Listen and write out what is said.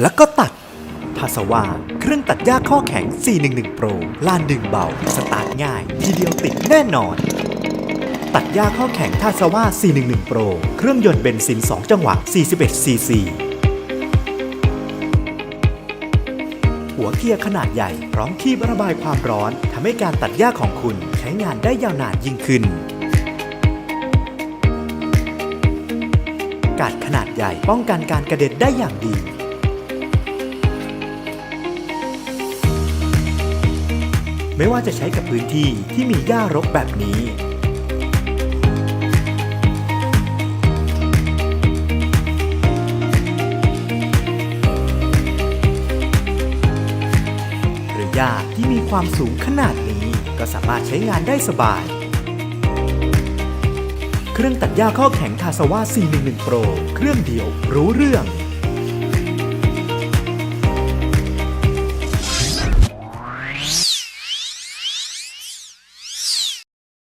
แล้วก็ตัดทาสว่าเครื่องตัดหญ้าข้อแข็ง 411 Pro ลานดึงเบา สตาร์ทง่าย ทีเดียวติดแน่นอน ตัดหญ้าข้อแข็งทาสว่า 411 Pro เครื่องยนต์เบนซิน 2 จังหวะ 41 cc หัวเกียร์ขนาดใหญ่ พร้อมคีบระบายความร้อนทำให้การตัดหญ้าของคุณใช้งานได้ยาวนานยิ่งขึ้น กาดขนาดใหญ่ป้องกันการกระเด็นได้อย่างดี ไม่ว่าจะใช้กับพื้นที่ที่มีหญ้ารกแบบนี้ หรือหญ้าที่มีความสูงขนาดนี้ ก็สามารถใช้งานได้สบาย เครื่องตัดหญ้าข้อแข็งทาสว่า 411 Pro เครื่องเดียวรู้เรื่อง